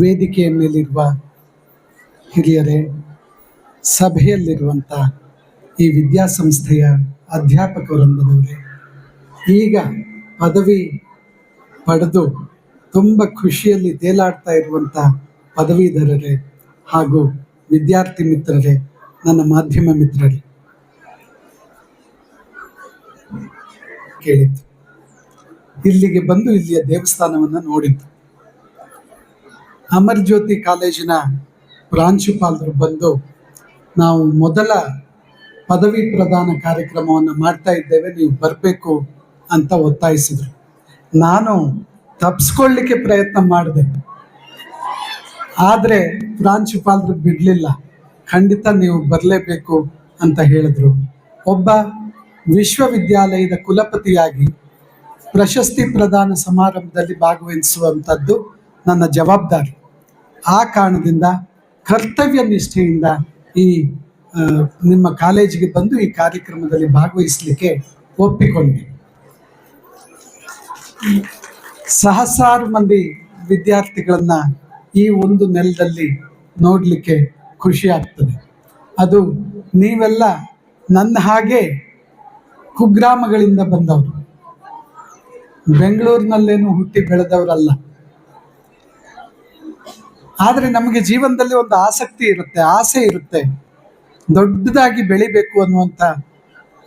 ವೇದಿಕೆಯ ಮೇಲಿರುವ ಹಿರಿಯರೇ ಸಭೆಯಲ್ಲಿರುವಂಥ ಈ ವಿದ್ಯಾಸಂಸ್ಥೆಯ ಅಧ್ಯಾಪಕ ವೃಂದದವರೇ ಈಗ ಪದವಿ ಪಡೆದು ತುಂಬ ಖುಷಿಯಲ್ಲಿ ತೇಲಾಡ್ತಾ ಇರುವಂಥ ಪದವೀಧರರೇ ಹಾಗೂ ವಿದ್ಯಾರ್ಥಿ ಮಿತ್ರರೇ, ನನ್ನ ಮಾಧ್ಯಮ ಮಿತ್ರರೇ. ಕೇಳಿದ್ದು. ಇಲ್ಲಿಗೆ ಬಂದು ಇಲ್ಲಿಯ ದೇವಸ್ಥಾನವನ್ನು ನೋಡಿದ್ದು. ಅಮರ್ ಜ್ಯೋತಿ ಕಾಲೇಜಿನ ಪ್ರಾಂಶುಪಾಲರು ಬಂದು ನಾವು ಮೊದಲ ಪದವಿ ಪ್ರದಾನ ಕಾರ್ಯಕ್ರಮವನ್ನು ಮಾಡ್ತಾ ಇದ್ದೇವೆ, ನೀವು ಬರಬೇಕು ಅಂತ ಒತ್ತಾಯಿಸಿದರು. ನಾನು ತಪ್ಪಿಸ್ಕೊಳ್ಳಿಕ್ಕೆ ಪ್ರಯತ್ನ ಮಾಡಿದೆ. ಆದರೆ ಪ್ರಾಂಶುಪಾಲರು ಬಿಡಲಿಲ್ಲ. ಖಂಡಿತ ನೀವು ಬರಲೇಬೇಕು ಅಂತ ಹೇಳಿದ್ರು. ಒಬ್ಬ ವಿಶ್ವವಿದ್ಯಾಲಯದ ಕುಲಪತಿಯಾಗಿ ಪ್ರಶಸ್ತಿ ಪ್ರದಾನ ಸಮಾರಂಭದಲ್ಲಿ ಭಾಗವಹಿಸುವಂಥದ್ದು ನನ್ನ ಜವಾಬ್ದಾರಿ. ಆ ಕಾರಣದಿಂದ ಕರ್ತವ್ಯ ನಿಷ್ಠೆಯಿಂದ ಈ ನಿಮ್ಮ ಕಾಲೇಜಿಗೆ ಬಂದು ಈ ಕಾರ್ಯಕ್ರಮದಲ್ಲಿ ಭಾಗವಹಿಸಲಿಕ್ಕೆ ಒಪ್ಪಿಕೊಂಡೆ. ಸಹಸ್ರಾರು ಮಂದಿ ವಿದ್ಯಾರ್ಥಿಗಳನ್ನ ಈ ಒಂದು ನೆಲದಲ್ಲಿ ನೋಡಲಿಕ್ಕೆ ಖುಷಿ ಆಗ್ತದೆ ಅದು ನೀವೆಲ್ಲ ನನ್ನ ಹಾಗೆ ಕುಗ್ರಾಮಗಳಿಂದ ಬಂದವರು. ಬೆಂಗಳೂರಿನಲ್ಲೇನು ಹುಟ್ಟಿ ಬೆಳೆದವರಲ್ಲ. ಆದರೆ ನಮಗೆ ಜೀವನದಲ್ಲಿ ಒಂದು ಆಸಕ್ತಿ ಇರುತ್ತೆ, ಆಸೆ ಇರುತ್ತೆ. ದೊಡ್ಡದಾಗಿ ಬೆಳಿಬೇಕು ಅನ್ನುವಂಥ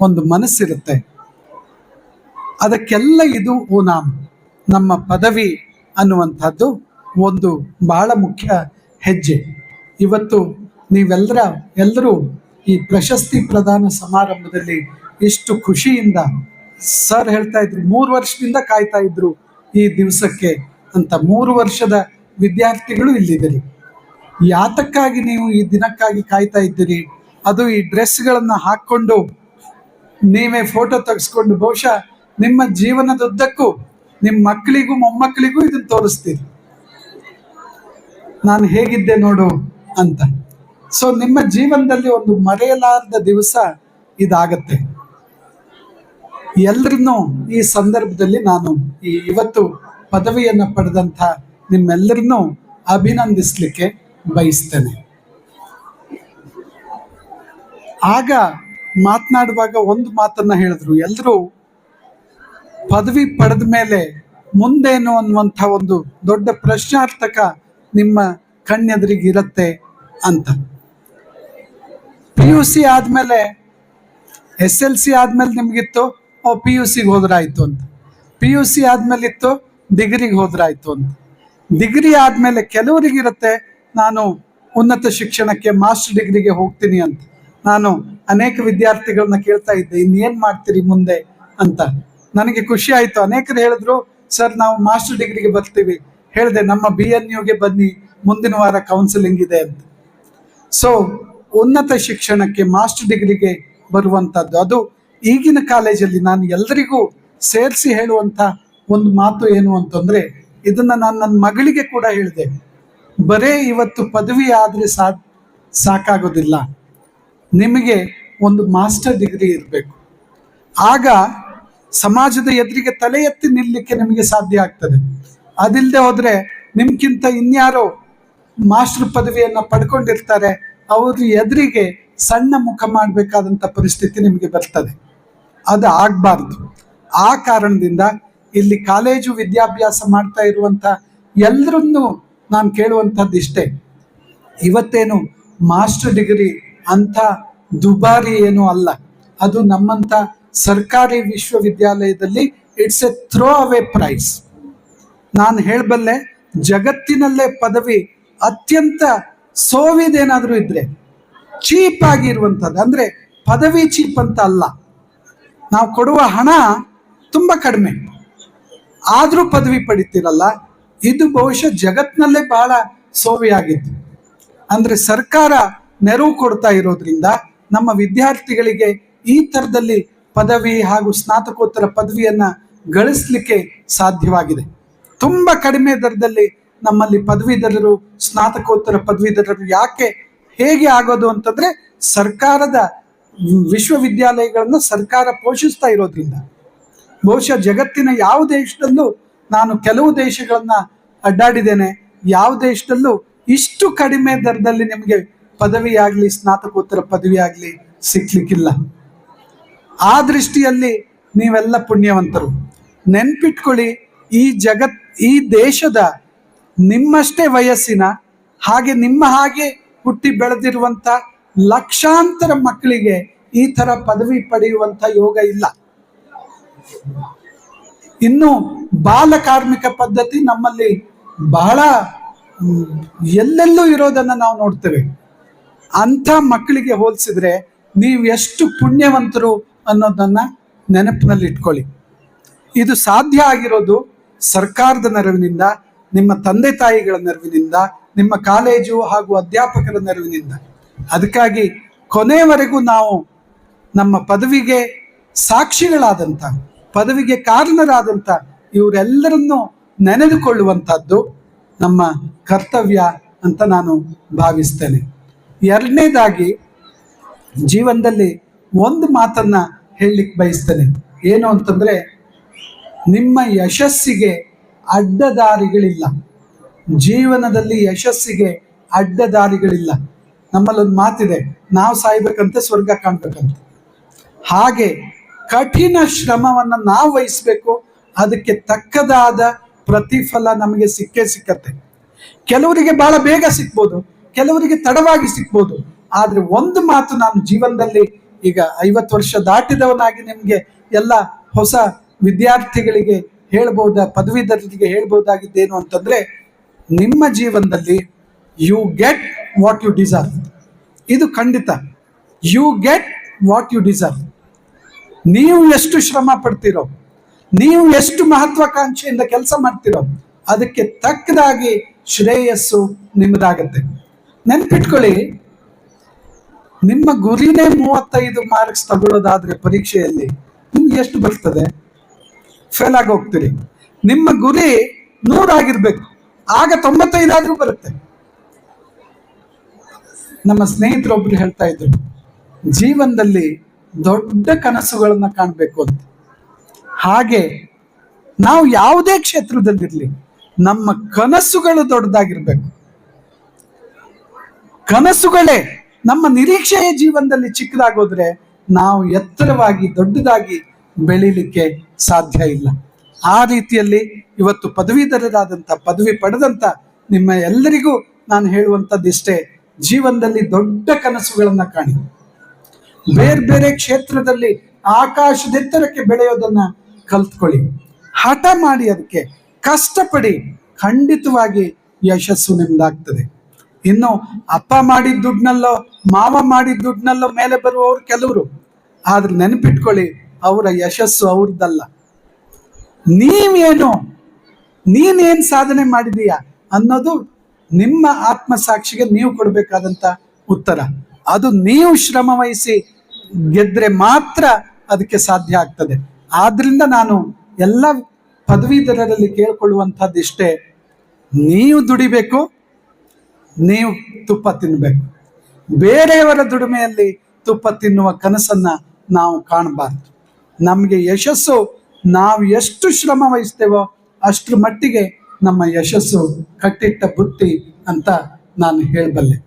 ಒಂದು ಮನಸ್ಸಿರುತ್ತೆ. ಅದಕ್ಕೆಲ್ಲ ಇದು ಊನಾಮ್ ನಮ್ಮ ಪದವಿ ಅನ್ನುವಂಥದ್ದು ಒಂದು ಬಹಳ ಮುಖ್ಯ ಹೆಜ್ಜೆ. ಇವತ್ತು ನೀವೆಲ್ಲರ ಎಲ್ಲರೂ ಈ ಪ್ರಶಸ್ತಿ ಪ್ರದಾನ ಸಮಾರಂಭದಲ್ಲಿ ಎಷ್ಟು ಖುಷಿಯಿಂದ, ಸರ್ ಹೇಳ್ತಾ ಇದ್ರು, ಮೂರು ವರ್ಷದಿಂದ ಕಾಯ್ತಾ ಇದ್ರು ಈ ದಿವಸಕ್ಕೆ ಅಂತ ಮೂರು ವರ್ಷದ ವಿದ್ಯಾರ್ಥಿಗಳು ಇಲ್ಲಿದ್ದೀರಿ. ಯಾತಕ್ಕಾಗಿ ನೀವು ಈ ದಿನಕ್ಕಾಗಿ ಕಾಯ್ತಾ ಇದ್ದೀರಿ. ಅದು ಈ ಡ್ರೆಸ್ಗಳನ್ನು ಹಾಕ್ಕೊಂಡು ನೀವೇ ಫೋಟೋ ತೆಗೆಸ್ಕೊಂಡು ಬಹುಶಃ ನಿಮ್ಮ ಜೀವನದುದ್ದಕ್ಕೂ, ನಿಮ್ಮ ಮಕ್ಕಳಿಗೂ, ಮೊಮ್ಮಕ್ಕಳಿಗೂ ಇದನ್ನು ತೋರಿಸ್ತೀರಿ. ನಾನು ಹೇಗಿದ್ದೆ ನೋಡು ಅಂತ. ಸೊ ನಿಮ್ಮ ಜೀವನದಲ್ಲಿ ಒಂದು ಮರೆಯಲಾರದ ದಿವಸ ಇದಾಗತ್ತೆ. ಎಲ್ರನ್ನೂ ಈ ಸಂದರ್ಭದಲ್ಲಿ ನಾನು ಈ ಇವತ್ತು ಪದವಿಯನ್ನು ಪಡೆದಂಥ ನಿಮ್ಮೆಲ್ಲರನ್ನೂ ಅಭಿನಂದಿಸ್ಲಿಕ್ಕೆ ಬಯಸ್ತೇನೆ. ಆಗ ಮಾತನಾಡುವಾಗ ಒಂದು ಮಾತನ್ನ ಹೇಳಿದ್ರು. ಎಲ್ಲರೂ ಪದವಿ ಪಡೆದ ಮೇಲೆ ಮುಂದೇನು ಅನ್ನುವಂಥ ಒಂದು ದೊಡ್ಡ ಪ್ರಶ್ನಾರ್ಥಕ ನಿಮ್ಮ ಕಣ್ಣೆದುರಿಗೆ ಇರುತ್ತೆ ಅಂತ. ಪಿ ಯು ಸಿ ಆದಮೇಲೆ ಎಸ್ ಎಲ್ ಸಿ ಆದಮೇಲೆ ನಿಮಗಿತ್ತು, ಓ ಪಿ ಯು ಸಿಗೆ ಹೋದ್ರಾಯ್ತು ಅಂತ. ಪಿ ಯು ಸಿ ಆದಮೇಲೆ ಇತ್ತು ಡಿಗ್ರಿಗೆ ಹೋದ್ರಾಯ್ತು ಅಂತ. ಡಿಗ್ರಿ ಆದಮೇಲೆ ಕೆಲವರಿಗಿರುತ್ತೆ, ನಾನು ಉನ್ನತ ಶಿಕ್ಷಣಕ್ಕೆ ಮಾಸ್ಟರ್ ಡಿಗ್ರಿಗೆ ಹೋಗ್ತೀನಿ ಅಂತ. ನಾನು ಅನೇಕ ವಿದ್ಯಾರ್ಥಿಗಳನ್ನ ಕೇಳ್ತಾ ಇದ್ದೆ, ಇನ್ನೇನು ಮಾಡ್ತೀರಿ ಮುಂದೆ? ಅಂತ. ನನಗೆ ಖುಷಿ ಆಯಿತು. ಅನೇಕರು ಹೇಳಿದ್ರು, ಸರ್, ನಾವು ಮಾಸ್ಟರ್ ಡಿಗ್ರಿಗೆ ಬರ್ತೀವಿ. ಹೇಳಿದೆ, ನಮ್ಮ ಬಿ ಎನ್ ಯುಗೆ ಬನ್ನಿ, ಮುಂದಿನ ವಾರ ಕೌನ್ಸಿಲಿಂಗ್ ಇದೆ ಅಂತ. ಸೊ ಉನ್ನತ ಶಿಕ್ಷಣಕ್ಕೆ ಮಾಸ್ಟರ್ ಡಿಗ್ರಿಗೆ ಬರುವಂಥದ್ದು ಅದು ಈಗಿನ ಕಾಲೇಜಲ್ಲಿ ನಾನು ಎಲ್ರಿಗೂ ಸೇರಿಸಿ ಹೇಳುವಂಥ ಒಂದು ಮಾತು ಏನು ಅಂತಂದ್ರೆ ಇದನ್ನ ನಾನು ನನ್ನ ಮಗಳಿಗೆ ಕೂಡ ಹೇಳಿದೆ. ಬರೇ ಇವತ್ತು ಪದವಿ ಆದರೆ ಸಾ, ಸಾಕಾಗೋದಿಲ್ಲ. ನಿಮಗೆ ಒಂದು ಮಾಸ್ಟರ್ ಡಿಗ್ರಿ ಇರಬೇಕು. ಆಗ ಸಮಾಜದ ಎದುರಿಗೆ ತಲೆ ಎತ್ತಿ ನಿಲ್ಲಕ್ಕೆ ನಿಮಗೆ ಸಾಧ್ಯ ಆಗ್ತದೆ. ಅದಿಲ್ಲದೆ ಹೋದ್ರೆ ನಿಮ್ಗಿಂತ ಇನ್ಯಾರೋ ಮಾಸ್ಟರ್ ಪದವಿಯನ್ನ ಪಡ್ಕೊಂಡಿರ್ತಾರೆ, ಅವ್ರ ಎದುರಿಗೆ ಸಣ್ಣ ಮುಖ ಮಾಡಬೇಕಾದಂಥ ಪರಿಸ್ಥಿತಿ ನಿಮಗೆ ಬರ್ತದೆ. ಅದು ಆಗಬಾರ್ದು ಆ ಕಾರಣದಿಂದ ಇಲ್ಲಿ ಕಾಲೇಜು ವಿದ್ಯಾಭ್ಯಾಸ ಮಾಡ್ತಾ ಇರುವಂಥ ಎಲ್ಲರನ್ನೂ ನಾನು ಕೇಳುವಂಥದ್ದು ಇಷ್ಟೇ. ಇವತ್ತೇನು ಮಾಸ್ಟರ್ ಡಿಗ್ರಿ ಅಂಥ ದುಬಾರಿ ಏನು ಅಲ್ಲ. ಅದು ನಮ್ಮಂಥ ಸರ್ಕಾರಿ ವಿಶ್ವವಿದ್ಯಾಲಯದಲ್ಲಿ it's a throw away price. ನಾನು ಹೇಳಬಲ್ಲೆ ಜಗತ್ತಿನಲ್ಲೇ ಪದವಿ ಅತ್ಯಂತ ಸೋವಿದೇನಾದರೂ ಇದ್ರೆ, ಚೀಪ್ ಆಗಿರುವಂಥದ್ದು. ಅಂದರೆ ಪದವಿ ಚೀಪ್ ಅಂತ ಅಲ್ಲ. ನಾವು ಕೊಡುವ ಹಣ ತುಂಬ ಕಡಿಮೆ. ಆದರೂ ಪದವಿ ಪಡಿತಿರಲ್ಲ, ಇದು ಬಹುಶಃ ಜಗತ್ತಿನಲ್ಲೇ ಬಹಳ ಸೋವಿಯಾಗಿತ್ತು. ಅಂದರೆ ಸರ್ಕಾರ ನೆರವು ಕೊಡ್ತಾ ಇರೋದ್ರಿಂದ ನಮ್ಮ ವಿದ್ಯಾರ್ಥಿಗಳಿಗೆ ಈ ಥರದಲ್ಲಿ ಪದವಿ ಹಾಗೂ ಸ್ನಾತಕೋತ್ತರ ಪದವಿಯನ್ನು ಗಳಿಸ್ಲಿಕ್ಕೆ ಸಾಧ್ಯವಾಗಿದೆ. ತುಂಬ ಕಡಿಮೆ ದರದಲ್ಲಿ ನಮ್ಮಲ್ಲಿ ಪದವೀಧರರು, ಸ್ನಾತಕೋತ್ತರ ಪದವೀಧರರು ಯಾಕೆ ಹೇಗೆ ಆಗೋದು ಅಂತಂದ್ರೆ ಸರ್ಕಾರದ ವಿಶ್ವವಿದ್ಯಾಲಯಗಳನ್ನು ಸರ್ಕಾರ ಪೋಷಿಸ್ತಾ ಇರೋದ್ರಿಂದ. ಬಹುಶಃ ಜಗತ್ತಿನ ಯಾವ ದೇಶದಲ್ಲೂ ನಾನು ಕೆಲವು ದೇಶಗಳನ್ನ ಅಡ್ಡಾಡಿದ್ದೇನೆ. ಯಾವ ದೇಶದಲ್ಲೂ ಇಷ್ಟು ಕಡಿಮೆ ದರದಲ್ಲಿ ನಿಮಗೆ ಪದವಿ ಆಗಲಿ ಸ್ನಾತಕೋತ್ತರ ಪದವಿ ಆಗಲಿ ಸಿಕ್ಲಿಕ್ಕಿಲ್ಲ. ಆ ದೃಷ್ಟಿಯಲ್ಲಿ ನೀವೆಲ್ಲ ಪುಣ್ಯವಂತರು. ನೆನ್ಪಿಟ್ಕೊಳ್ಳಿ, ಈ ಜಗತ್, ಈ ದೇಶದ ನಿಮ್ಮಷ್ಟೇ ವಯಸ್ಸಿನ ಹಾಗೆ ನಿಮ್ಮ ಹಾಗೆ ಹುಟ್ಟಿ ಬೆಳೆದಿರುವಂತ ಲಕ್ಷಾಂತರ ಮಕ್ಕಳಿಗೆ ಈ ತರ ಪದವಿ ಪಡೆಯುವಂತ ಯೋಗ ಇಲ್ಲ. ಇನ್ನು ಬಾಲ ಕಾರ್ಮಿಕ ಪದ್ಧತಿ ನಮ್ಮಲ್ಲಿ ಬಹಳ ಎಲ್ಲೆಲ್ಲೂ ಇರೋದನ್ನ ನಾವು ನೋಡ್ತೇವೆ. ಅಂಥ ಮಕ್ಕಳಿಗೆ ಹೋಲಿಸಿದ್ರೆ ನೀವು ಎಷ್ಟು ಪುಣ್ಯವಂತರು ಅನ್ನೋದನ್ನ ನೆನಪಿನಲ್ಲಿ ಇಟ್ಕೊಳ್ಳಿ. ಇದು ಸಾಧ್ಯ ಆಗಿರೋದು ಸರ್ಕಾರದ ನೆರವಿನಿಂದ, ನಿಮ್ಮ ತಂದೆ ತಾಯಿಗಳ ನೆರವಿನಿಂದ, ನಿಮ್ಮ ಕಾಲೇಜು ಹಾಗೂ ಅಧ್ಯಾಪಕರ ನೆರವಿನಿಂದ. ಅದಕ್ಕಾಗಿ ಕೊನೆಯವರೆಗೂ ನಾವು ನಮ್ಮ ಪದವಿಗೆ ಸಾಕ್ಷಿಗಳಾದಂಥ ಪದವಿಗೆ ಕಾರಣರಾದಂಥ ಇವರೆಲ್ಲರನ್ನು ನೆನೆದುಕೊಳ್ಳುವಂಥದ್ದು ನಮ್ಮ ಕರ್ತವ್ಯ ಅಂತ ನಾನು ಭಾವಿಸ್ತೇನೆ. ಎರಡನೇದಾಗಿ ಜೀವನದಲ್ಲಿ ಒಂದು ಮಾತನ್ನ ಹೇಳಲಿಕ್ಕೆ ಬಯಸ್ತೇನೆ. ಏನು ಅಂತಂದ್ರೆ, ನಿಮ್ಮ ಯಶಸ್ಸಿಗೆ ಅಡ್ಡದಾರಿಗಳಿಲ್ಲ. ಜೀವನದಲ್ಲಿ ಯಶಸ್ಸಿಗೆ ಅಡ್ಡದಾರಿಗಳಿಲ್ಲ. ನಮ್ಮಲ್ಲೊಂದು ಮಾತಿದೆ, ನಾವು ಸಾಯ್ಬೇಕಂತೆ ಸ್ವರ್ಗ ಕಾಣ್ಬೇಕಂತೆ. ಹಾಗೆ ಕಠಿಣ ಶ್ರಮವನ್ನು ನಾವು ವಹಿಸ್ಬೇಕು. ಅದಕ್ಕೆ ತಕ್ಕದಾದ ಪ್ರತಿಫಲ ನಮಗೆ ಸಿಕ್ಕೇ ಸಿಕ್ಕತ್ತೆ. ಕೆಲವರಿಗೆ ಬಹಳ ಬೇಗ ಸಿಕ್ಬೋದು. ಕೆಲವರಿಗೆ ತಡವಾಗಿ ಸಿಕ್ಬೋದು. ಆದರೆ ಒಂದು ಮಾತು ನಾನು ಜೀವನದಲ್ಲಿ ಈಗ ಐವತ್ತು ವರ್ಷ ದಾಟಿದವನಾಗಿ ನಿಮಗೆ ಎಲ್ಲ ಹೊಸ ವಿದ್ಯಾರ್ಥಿಗಳಿಗೆ ಹೇಳ್ಬೋದ, ಪದವೀಧರರಿಗೆ ಹೇಳ್ಬೋದಾಗಿದ್ದೇನು ಅಂತಂದ್ರೆ, ನಿಮ್ಮ ಜೀವನದಲ್ಲಿ you get what you deserve ಇದು ಖಂಡಿತ. You get what you deserve ನೀವು ಎಷ್ಟು ಶ್ರಮ ಪಡ್ತೀರೋ, ನೀವು ಎಷ್ಟು ಮಹತ್ವಾಕಾಂಕ್ಷೆಯಿಂದ ಕೆಲಸ ಮಾಡ್ತೀರೋ, ಅದಕ್ಕೆ ತಕ್ಕದಾಗಿ ಶ್ರೇಯಸ್ಸು ನಿಮ್ಮದಾಗತ್ತೆ. ನೆನ್ಪಿಟ್ಕೊಳ್ಳಿ, ನಿಮ್ಮ ಗುರಿನೇ ಮೂವತ್ತೈದು ಮಾರ್ಕ್ಸ್ ತಗೊಳ್ಳೋದಾದ್ರೆ ಪರೀಕ್ಷೆಯಲ್ಲಿ ನಿಮ್ಗೆ ಎಷ್ಟು ಬರ್ತದೆ? ಫೇಲ್ ಆಗಿ ಹೋಗ್ತೀರಿ. ನಿಮ್ಮ ಗುರಿ ನೂರಾಗಿರ್ಬೇಕು ಆಗ ತೊಂಬತ್ತೈದಾದ್ರೂ ಬರುತ್ತೆ. ನಮ್ಮ ಸ್ನೇಹಿತರೊಬ್ರು ಹೇಳ್ತಾ ಇದ್ರು, ಜೀವನದಲ್ಲಿ ದೊಡ್ಡ ಕನಸುಗಳನ್ನ ಕಾಣಬೇಕು ಅಂತ. ಹಾಗೆ ನಾವು ಯಾವುದೇ ಕ್ಷೇತ್ರದಲ್ಲಿರ್ಲಿ ನಮ್ಮ ಕನಸುಗಳು ದೊಡ್ಡದಾಗಿರ್ಬೇಕು. ಕನಸುಗಳೇ ನಮ್ಮ ನಿರೀಕ್ಷೆಯ ಜೀವನದಲ್ಲಿ ಚಿಕ್ಕದಾಗೋದ್ರೆ ನಾವು ಎತ್ತರವಾಗಿ ದೊಡ್ಡದಾಗಿ ಬೆಳೀಲಿಕ್ಕೆ ಸಾಧ್ಯ ಇಲ್ಲ. ಆ ರೀತಿಯಲ್ಲಿ ಇವತ್ತು ಪದವೀಧರರಾದಂಥ, ಪದವಿ ಪಡೆದಂಥ ನಿಮ್ಮ ಎಲ್ಲರಿಗೂ ನಾನು ಹೇಳುವಂಥದ್ದಿಷ್ಟೇ, ಜೀವನದಲ್ಲಿ ದೊಡ್ಡ ಕನಸುಗಳನ್ನ ಕಾಣಿ. ಬೇರೆ ಬೇರೆ ಕ್ಷೇತ್ರದಲ್ಲಿ ಆಕಾಶದೆತ್ತರಕ್ಕೆ ಬೆಳೆಯೋದನ್ನ ಕಲ್ತ್ಕೊಳ್ಳಿ. ಹಠ ಮಾಡಿ ಅದಕ್ಕೆ ಕಷ್ಟಪಡಿ ಖಂಡಿತವಾಗಿ ಯಶಸ್ಸು ನಿಮ್ದಾಗ್ತದೆ. ಇನ್ನು ಅಪ್ಪ ಮಾಡಿದ ದುಡ್ಡನ್ನಲ್ಲೋ, ಮಾವ ಮಾಡಿದ ದುಡ್ಡನ್ನಲ್ಲೋ ಮೇಲೆ ಬರುವವರು ಕೆಲವರು. ಆದ್ರೆ ನೆನಪಿಟ್ಕೊಳ್ಳಿ, ಅವರ ಯಶಸ್ಸು ಅವ್ರದ್ದಲ್ಲ. ನೀವೇನು, ನೀನೇನ್ ಸಾಧನೆ ಮಾಡಿದೀಯ ಅನ್ನೋದು ನಿಮ್ಮ ಆತ್ಮಸಾಕ್ಷಿಗೆ ನೀವು ಕೊಡಬೇಕಾದಂತ ಉತ್ತರ. ಅದು ನೀವು ಶ್ರಮ ವಹಿಸಿ ಗೆದ್ರೆ ಮಾತ್ರ ಅದಕ್ಕೆ ಸಾಧ್ಯ ಆಗ್ತದೆ. ಆದ್ರಿಂದ ನಾನು ಎಲ್ಲ ಪದವೀಧರರಲ್ಲಿ ಕೇಳ್ಕೊಳ್ಳುವಂಥದ್ದು ಇಷ್ಟೇ. ನೀವು ದುಡಿಬೇಕು, ನೀವು ತುಪ್ಪ ತಿನ್ನಬೇಕು ಬೇರೆಯವರ ದುಡಿಮೆಯಲ್ಲಿ ತುಪ್ಪ ತಿನ್ನುವ ಕನಸನ್ನ ನಾವು ಕಾಣಬಾರ್ದು. ನಮಗೆ ಯಶಸ್ಸು ನಾವು ಎಷ್ಟು ಶ್ರಮ ವಹಿಸ್ತೇವೋ ಅಷ್ಟರ ಮಟ್ಟಿಗೆ ನಮ್ಮ ಯಶಸ್ಸು ಕಟ್ಟಿಟ್ಟ ಬುತ್ತಿ ಅಂತ ನಾನು ಹೇಳಬಲ್ಲೆ.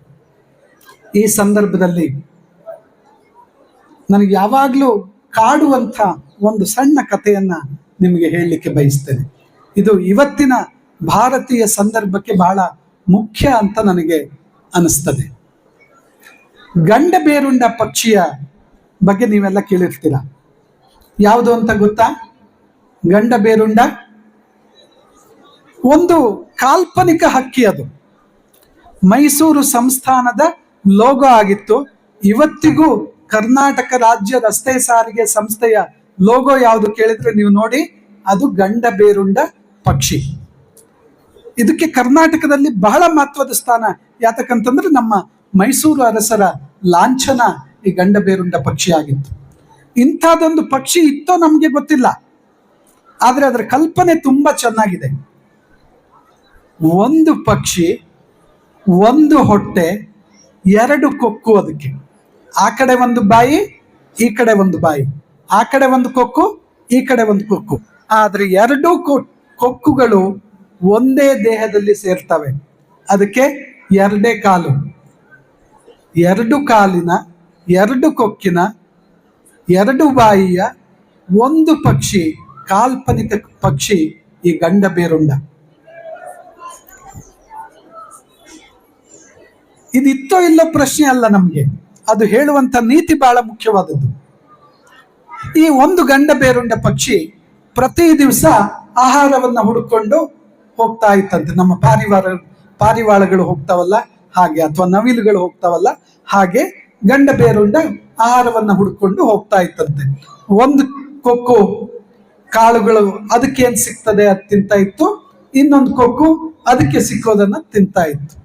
ಈ ಸಂದರ್ಭದಲ್ಲಿ ನನಗೆ ಯಾವಾಗಲೂ ಕಾಡುವಂಥ ಒಂದು ಸಣ್ಣ ಕಥೆಯನ್ನು ನಿಮಗೆ ಹೇಳಲಿಕ್ಕೆ ಬಯಸ್ತೇನೆ. ಇದು ಇವತ್ತಿನ ಭಾರತೀಯ ಸಂದರ್ಭಕ್ಕೆ ಬಹಳ ಮುಖ್ಯ ಅಂತ ನನಗೆ ಅನಿಸ್ತದೆ. ಗಂಡ ಬೇರುಂಡ ಪಕ್ಷಿಯ ಬಗ್ಗೆ ನೀವೆಲ್ಲ ಕೇಳಿರ್ತೀರ. ಯಾವುದು ಅಂತ ಗೊತ್ತಾ? ಗಂಡ ಬೇರುಂಡ? ಒಂದು ಕಾಲ್ಪನಿಕ ಹಕ್ಕಿ ಅದು. ಮೈಸೂರು ಸಂಸ್ಥಾನದ ಲೋಗೋ ಆಗಿತ್ತು. ಇವತ್ತಿಗೂ ಕರ್ನಾಟಕ ರಾಜ್ಯ ರಸ್ತೆ ಸಾರಿಗೆ ಸಂಸ್ಥೆಯ ಲೋಗೋ ಯಾವುದು ಕೇಳಿದ್ರೆ ನೀವು ನೋಡಿ, ಅದು ಗಂಡ ಬೇರುಂಡ ಪಕ್ಷಿ. ಇದಕ್ಕೆ ಕರ್ನಾಟಕದಲ್ಲಿ ಬಹಳ ಮಹತ್ವದ ಸ್ಥಾನ ಯಾತಕ್ಕಂತಂದ್ರೆ ನಮ್ಮ ಮೈಸೂರು ಅರಸರ ಲಾಂಛನ ಈ ಗಂಡ ಬೇರುಂಡ ಪಕ್ಷಿ ಆಗಿತ್ತು. ಇಂಥದ್ದೊಂದು ಪಕ್ಷಿ ಇತ್ತೋ ನಮಗೆ ಗೊತ್ತಿಲ್ಲ. ಆದರೆ ಅದರ ಕಲ್ಪನೆ ತುಂಬಾ ಚೆನ್ನಾಗಿದೆ. ಒಂದು ಪಕ್ಷಿ, ಒಂದು ಹೊಟ್ಟೆ, ಎರಡು ಕೊಕ್ಕು ಅದಕ್ಕೆ. ಆ ಕಡೆ ಒಂದು ಬಾಯಿ, ಈ ಕಡೆ ಒಂದು ಬಾಯಿ. ಆ ಕಡೆ ಒಂದು ಕೊಕ್ಕು, ಈ ಕಡೆ ಒಂದು ಕೊಕ್ಕು. ಆದರೆ ಎರಡೂ ಕೊಕ್ಕುಗಳು ಒಂದೇ ದೇಹದಲ್ಲಿ ಸೇರ್ತವೆ. ಅದಕ್ಕೆ ಎರಡೇ ಕಾಲು. ಎರಡು ಕಾಲಿನ, ಎರಡು ಕೊಕ್ಕಿನ, ಎರಡು ಬಾಯಿಯ ಒಂದು ಪಕ್ಷಿ, ಕಾಲ್ಪನಿಕ ಪಕ್ಷಿ ಈ ಗಂಡ ಬೇರುಂಡ. ಇದಿತ್ತೋ ಇಲ್ಲೋ ಪ್ರಶ್ನೆ ಅಲ್ಲ ನಮಗೆ. ಅದು ಹೇಳುವಂತ ನೀತಿ ಬಹಳ ಮುಖ್ಯವಾದದ್ದು. ಈ ಒಂದು ಗಂಡ ಬೇರುಂಡ ಪಕ್ಷಿ ಪ್ರತಿ ದಿವಸ ಆಹಾರವನ್ನ ಹುಡುಕೊಂಡು ಹೋಗ್ತಾ ಇತ್ತಂತೆ. ನಮ್ಮ ಪಾರಿವಾರ, ಪಾರಿವಾಳಗಳು ಹೋಗ್ತಾವಲ್ಲ, ಹಾಗೆ ಅಥವಾ ನವಿಲುಗಳು ಹೋಗ್ತಾವಲ್ಲ, ಹಾಗೆ ಗಂಡ ಬೇರುಂಡ ಆಹಾರವನ್ನ ಹುಡುಕೊಂಡು ಹೋಗ್ತಾ ಇತ್ತಂತೆ. ಒಂದು ಕೊಕ್ಕು ಕಾಳುಗಳು ಅದಕ್ಕೆ ಏನ್ ಸಿಗ್ತದೆ ಅದು ತಿಂತಾ ಇತ್ತು, ಇನ್ನೊಂದು ಕೊಕ್ಕು ಅದಕ್ಕೆ ಸಿಕ್ಕೋದನ್ನ ತಿಂತಾ ಇತ್ತು.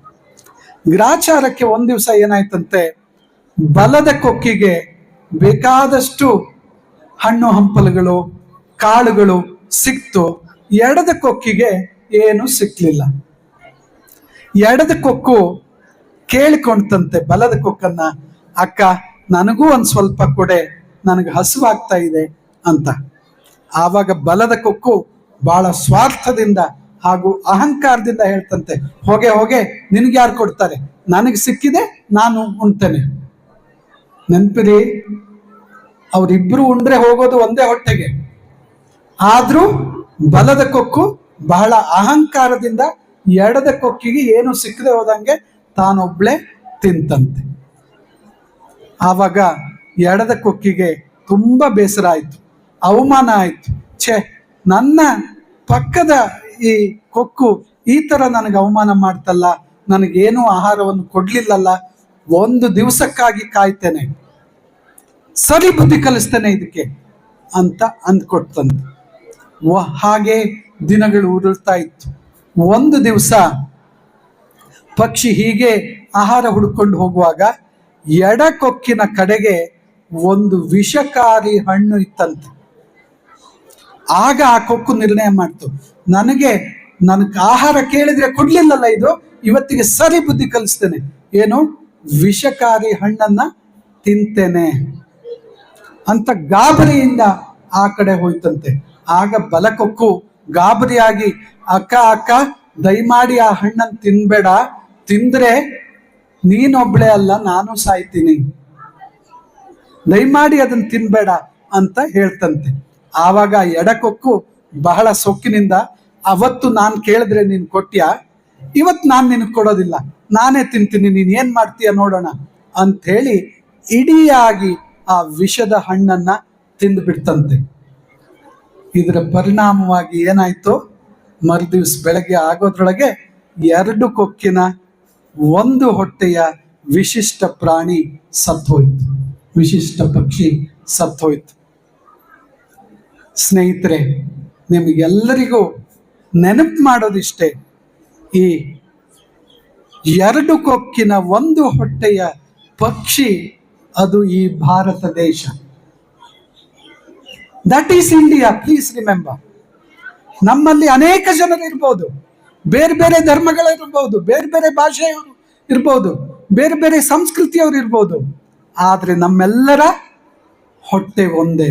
ಗ್ರಾಚಾರಕ್ಕೆ ಒಂದು ದಿವಸ ಏನಾಯ್ತಂತೆ ಬಲದ ಕೊಕ್ಕಿಗೆ ಬೇಕಾದಷ್ಟು ಹಣ್ಣು ಹಂಪಲುಗಳು, ಕಾಳುಗಳು ಸಿಕ್ತು. ಎಡದ ಕೊಕ್ಕಿಗೆ ಏನು ಸಿಕ್ಲಿಲ್ಲ. ಎಡದ ಕೊಕ್ಕು ಕೇಳಿಕೊಂಡ್ತಂತೆ ಬಲದ ಕೊಕ್ಕನ್ನ, ಅಕ್ಕ, ನನಗೂ ಒಂದು ಸ್ವಲ್ಪ ಕೊಡೆ, ನನಗೆ ಹಸುವಾಗ್ತಾ ಇದೆ ಅಂತ. ಆವಾಗ ಬಲದ ಕೊಕ್ಕು ಬಹಳ ಸ್ವಾರ್ಥದಿಂದ ಹಾಗೂ ಅಹಂಕಾರದಿಂದ ಹೇಳ್ತಂತೆ, ಹೋಗೆ ಹೋಗೆ, ನಿನಗೆ ಯಾರು ಕೊಡ್ತಾರೆ? ನನಗೆ ಸಿಕ್ಕಿದೆ, ನಾನು ಉಣ್ತೇನೆ. ನೆನ್ಪಿರಿ, ಅವರಿಬ್ರು ಉಂಡ್ರೆ ಹೋಗೋದು ಒಂದೇ ಹೊಟ್ಟೆಗೆ. ಆದ್ರೂ ಬಲದ ಕೊಕ್ಕು ಬಹಳ ಅಹಂಕಾರದಿಂದ ಎಡದ ಕೊಕ್ಕಿಗೆ ಏನು ಸಿಕ್ಕದೆ ಹೋದಂಗೆ ತಾನೊಬ್ಳೆ ತಿಂತಂತೆ. ಆವಾಗ ಎಡದ ಕೊಕ್ಕಿಗೆ ತುಂಬಾ ಬೇಸರ ಆಯಿತು, ಅವಮಾನ ಆಯ್ತು. ಛೇ, ನನ್ನ ಪಕ್ಕದ ಈ ಕೊಕ್ಕು ಈ ಥರ ನನಗೆ ಅವಮಾನ ಮಾಡ್ತಲ್ಲ, ನನಗೇನು ಆಹಾರವನ್ನು ಕೊಡ್ಲಿಲ್ಲಲ್ಲ ಒಂದು ದಿವಸಕ್ಕಾಗಿ ಕಾಯ್ತೇನೆ. ಸರಿ ಬುದ್ಧಿ ಕಲಿಸ್ತೇನೆ ಇದಕ್ಕೆ ಅಂತ ಅಂದ್ಕೊಡ್ತಂತೆ ಹಾಗೆ ದಿನಗಳು ಉರುಳ್ತಾ ಇತ್ತು. ಒಂದು ದಿವಸ ಪಕ್ಷಿ ಹೀಗೆ ಆಹಾರ ಹುಡ್ಕೊಂಡು ಹೋಗುವಾಗ ಎಡಕೊಕ್ಕಿನ ಕಡೆಗೆ ಒಂದು ವಿಷಕಾರಿ ಹಣ್ಣು ಇತ್ತಂತೆ. ಆಗ ಆ ಕೊಕ್ಕು ನಿರ್ಣಯ ಮಾಡ್ತು. ನನಗೆ ನನಗೆ ಆಹಾರ ಕೇಳಿದ್ರೆ ಕೊಡ್ಲಿಲ್ಲಲ್ಲ ಇದು, ಇವತ್ತಿಗೆ ಸರಿ ಬುದ್ಧಿ ಕಲಿಸ್ತೇನೆ. ಏನು? ವಿಷಕಾರಿ ಹಣ್ಣನ್ನ ತಿಂತೇನೆ ಅಂತ ಗಾಬರಿಯಿಂದ ಆ ಕಡೆ ಹೋಯ್ತಂತೆ. ಆಗ ಬಲಕೊಕ್ಕು ಗಾಬರಿಯಾಗಿ, ಅಕ್ಕ ಅಕ್ಕ, ದಯಮಾಡಿ ಆ ಹಣ್ಣನ್ನು ತಿನ್ಬೇಡ. ತಿಂದ್ರೆ ನೀನೊಬ್ಳೆ ಅಲ್ಲ, ನಾನು ಸಾಯ್ತೀನಿ. ದಯಮಾಡಿ ಅದನ್ನ ತಿನ್ಬೇಡ ಅಂತ ಹೇಳ್ತಂತೆ. ಆವಾಗ ಎಡಕೊಕ್ಕು ಬಹಳ ಸೊಕ್ಕಿನಿಂದ, ಅವತ್ತು ನಾನು ಕೇಳಿದ್ರೆ ನೀನು ಕೊಟ್ಟ್ಯಾ ಇವತ್ತು ನಾನು ನಿನಗೆ ಕೊಡೋದಿಲ್ಲ. ನಾನೇ ತಿಂತೀನಿ, ನೀನು ಏನ್ ಮಾಡ್ತೀಯ ನೋಡೋಣ ಅಂತ ಹೇಳಿ ಇಡಿಯಾಗಿ ಆ ವಿಷದ ಹಣ್ಣನ್ನ ತಿಂದು ಬಿಡ್ತಂತೆ ಇದರ ಪರಿಣಾಮವಾಗಿ ಏನಾಯ್ತು? ಮರುದಿವ್ಸ ಬೆಳಗ್ಗೆ ಆಗೋದ್ರೊಳಗೆ ಎರಡು ಕೊಕ್ಕಿನ ಒಂದು ಹೊಟ್ಟೆಯ ವಿಶಿಷ್ಟ ಪ್ರಾಣಿ ಸತ್ತೋಯ್ತು. ವಿಶಿಷ್ಟ ಪಕ್ಷಿ ಸತ್ತೋಯ್ತು. ಸ್ನೇಹಿತರೆ, ನಿಮಗೆಲ್ಲರಿಗೂ ನೆನಪು ಮಾಡೋದಿಷ್ಟೇ, ಈ ಎರಡು ಕೊಕ್ಕಿನ ಒಂದು ಹೊಟ್ಟೆಯ ಪಕ್ಷಿ ಅದು ಈ ಭಾರತ ದೇಶ. That is India please remember ನಮ್ಮಲ್ಲಿ ಅನೇಕ ಜನರು ಇರ್ಬೋದು. ಬೇರೆ ಬೇರೆ ಧರ್ಮಗಳಿರ್ಬೋದು ಬೇರೆ ಬೇರೆ ಭಾಷೆಯವರು ಇರ್ಬೋದು, ಬೇರೆ ಬೇರೆ ಸಂಸ್ಕೃತಿಯವರು ಇರ್ಬೋದು. ಆದರೆ ನಮ್ಮೆಲ್ಲರ ಹೊಟ್ಟೆ ಒಂದೇ,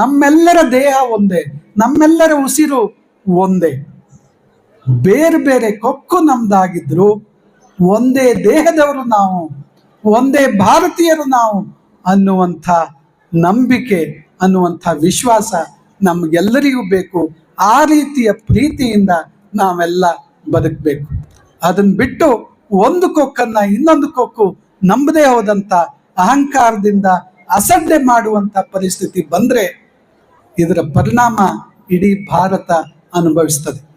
ನಮ್ಮೆಲ್ಲರ ದೇಹ ಒಂದೇ, ನಮ್ಮೆಲ್ಲರ ಉಸಿರು ಒಂದೇ. ಬೇರೆ ಬೇರೆ ಕೊಕ್ಕು ನಮ್ದಾಗಿದ್ರು ಒಂದೇ ದೇಹದವರು ನಾವು, ಒಂದೇ ಭಾರತೀಯರು ನಾವು ಅನ್ನುವಂಥ ನಂಬಿಕೆ, ಅನ್ನುವಂಥ ವಿಶ್ವಾಸ ನಮಗೆಲ್ಲರಿಗೂ ಬೇಕು. ಆ ರೀತಿಯ ಪ್ರೀತಿಯಿಂದ ನಾವೆಲ್ಲ ಬದುಕಬೇಕು. ಅದನ್ನ ಬಿಟ್ಟು ಒಂದು ಕೊಕ್ಕನ್ನ ಇನ್ನೊಂದು ಕೊಕ್ಕು ನಂಬದೇ ಹೋದಂಥ ಅಹಂಕಾರದಿಂದ ಅಸಡ್ಡೆ ಮಾಡುವಂತ ಪರಿಸ್ಥಿತಿ ಬಂದ್ರೆ ಇದರ ಪರಿಣಾಮ ಇಡೀ ಭಾರತ ಅನುಭವಿಸ್ತದೆ.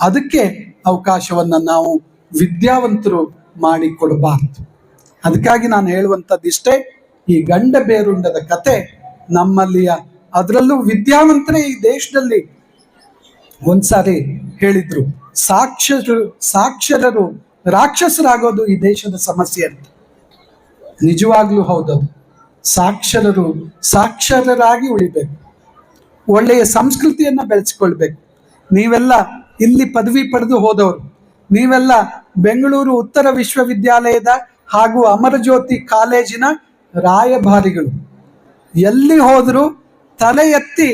ಅದಕ್ಕೆ ಅವಕಾಶವನ್ನು ನಾವು ವಿದ್ಯಾವಂತರು ಮಾಡಿಕೊಡಬಾರ್ದು. ಅದಕ್ಕಾಗಿ ನಾನು ಹೇಳುವಂಥದ್ದು ಇಷ್ಟೇ, ಈ ಗಂಡ ಬೇರುಂಡದ ಕತೆ ನಮ್ಮಲ್ಲಿಯ, ಅದರಲ್ಲೂ ವಿದ್ಯಾವಂತರೇ ಈ ದೇಶದಲ್ಲಿ ಒಂದ್ಸಾರಿ ಹೇಳಿದ್ರು ಸಾಕ್ಷರರು ಸಾಕ್ಷರರು ರಾಕ್ಷಸರಾಗೋದು ಈ ದೇಶದ ಸಮಸ್ಯೆ ಅಂತ. ನಿಜವಾಗ್ಲೂ ಹೌದದು. ಸಾಕ್ಷರರು ಸಾಕ್ಷರರಾಗಿ ಉಳಿಬೇಕು. ಒಳ್ಳೆಯ ಸಂಸ್ಕೃತಿಯನ್ನ ಬೆಳೆಸ್ಕೊಳ್ಬೇಕು. ನೀವೆಲ್ಲ ಇಲ್ಲಿ ಪದವಿ ಪಡೆದು ಹೋದವರು, ನೀವೆಲ್ಲ ಬೆಂಗಳೂರು ಉತ್ತರ ವಿಶ್ವವಿದ್ಯಾಲಯದ ಹಾಗೂ ಅಮರಜ್ಯೋತಿ ಕಾಲೇಜಿನ ರಾಯಭಾರಿಗಳು. ಎಲ್ಲಿ ಹೋದರೂ ತಲೆ ಎತ್ತಿ,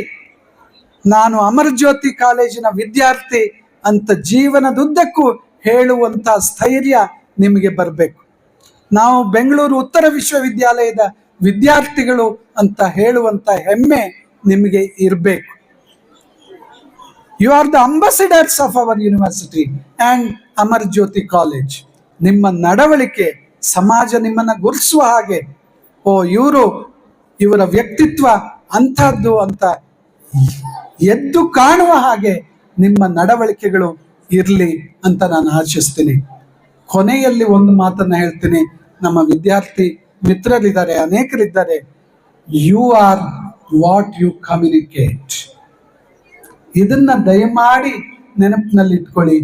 ನಾನು ಅಮರಜ್ಯೋತಿ ಕಾಲೇಜಿನ ವಿದ್ಯಾರ್ಥಿ ಅಂತ ಜೀವನದುದ್ದಕ್ಕೂ ಹೇಳುವಂಥ ಸ್ಥೈರ್ಯ ನಿಮಗೆ ಬರಬೇಕು. ನಾವು ಬೆಂಗಳೂರು ಉತ್ತರ ವಿಶ್ವವಿದ್ಯಾಲಯದ ವಿದ್ಯಾರ್ಥಿಗಳು ಅಂತ ಹೇಳುವಂಥ ಹೆಮ್ಮೆ ನಿಮಗೆ ಇರಬೇಕು. You are the ambassadors of our university and Amar Jyothi college. ನಿಮ್ಮ ನಡವಳಿಕೆ ಸಮಾಜ ನಿಮ್ಮನ್ನು ಗುರುತಿಸುವ ಹಾಗೆ. ಓ, ಇವರು ಇವರ ವ್ಯಕ್ತಿತ್ವ ಅಂಥದ್ದು ಅಂತ ಎದ್ದು ಕಾಣುವ ಹಾಗೆ ನಿಮ್ಮ ನಡವಳಿಕೆಗಳು ಇರಲಿ ಅಂತ ನಾನು ಆಶಿಸ್ತೀನಿ. ಕೊನೆಯಲ್ಲಿ ಒಂದು ಮಾತನ್ನ ಹೇಳ್ತೀನಿ. ನಮ್ಮ ವಿದ್ಯಾರ್ಥಿ ಮಿತ್ರರಿದ್ದಾರೆ, ಅನೇಕರಿದ್ದಾರೆ. You are what you communicate ಇದನ್ನ ದಯಮಾಡಿ ನೆನಪಿನಲ್ಲಿ ಇಟ್ಕೊಳ್ಳಿ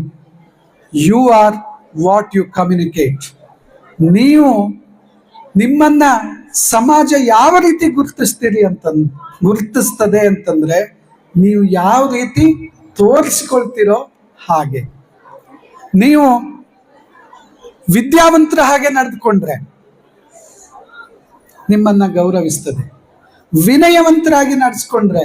you are what you communicate ನೀವು ನಿಮ್ಮನ್ನ ಸಮಾಜ ಯಾವ ರೀತಿ ಗುರುತಿಸ್ತೀರಿ ಅಂತ ಗುರುತಿಸ್ತದೆ ಅಂತಂದ್ರೆ ನೀವು ಯಾವ ರೀತಿ ತೋರಿಸ್ಕೊಳ್ತೀರೋ ಹಾಗೆ. ನೀವು ವಿದ್ಯಾವಂತರ ಹಾಗೆ ನಡೆದುಕೊಂಡ್ರೆ ನಿಮ್ಮನ್ನ ಗೌರವಿಸ್ತದೆ. ವಿನಯವಂತರಾಗಿ ನಡೆಸ್ಕೊಂಡ್ರೆ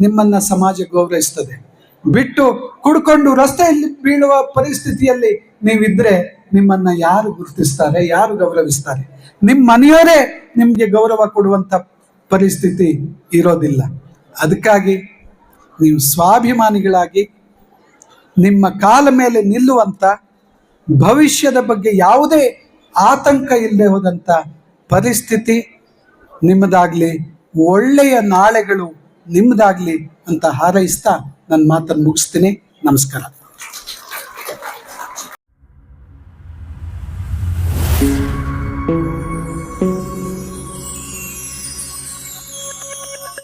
ನಿಮ್ಮನ್ನ ಸಮಾಜ ಗೌರವಿಸ್ತದೆ. ಬಿಟ್ಟು ಕುಡ್ಕೊಂಡು ರಸ್ತೆಯಲ್ಲಿ ಬೀಳುವ ಪರಿಸ್ಥಿತಿಯಲ್ಲಿ ನೀವಿದ್ರೆ ನಿಮ್ಮನ್ನ ಯಾರು ಗುರುತಿಸ್ತಾರೆ, ಯಾರು ಗೌರವಿಸ್ತಾರೆ? ನಿಮ್ಮ ಮನೆಯವರೇ ನಿಮಗೆ ಗೌರವ ಕೊಡುವಂತ ಪರಿಸ್ಥಿತಿ ಇರೋದಿಲ್ಲ. ಅದಕ್ಕಾಗಿ ನೀವು ಸ್ವಾಭಿಮಾನಿಗಳಾಗಿ ನಿಮ್ಮ ಕಾಲ ಮೇಲೆ ನಿಲ್ಲುವಂತ, ಭವಿಷ್ಯದ ಬಗ್ಗೆ ಯಾವುದೇ ಆತಂಕ ಇಲ್ಲದೆ ಹೋದಂಥ ಪರಿಸ್ಥಿತಿ ನಿಮ್ಮದಾಗ್ಲಿ, ಒಳ್ಳೆಯ ನಾಳೆಗಳು ನಿಮ್ಮದಾಗ್ಲಿ ಅಂತ ಹಾರೈಸ್ತಾ ನನ್ನ ಮಾತನ್ನು ಮುಗಿಸ್ತೀನಿ. ನಮಸ್ಕಾರ.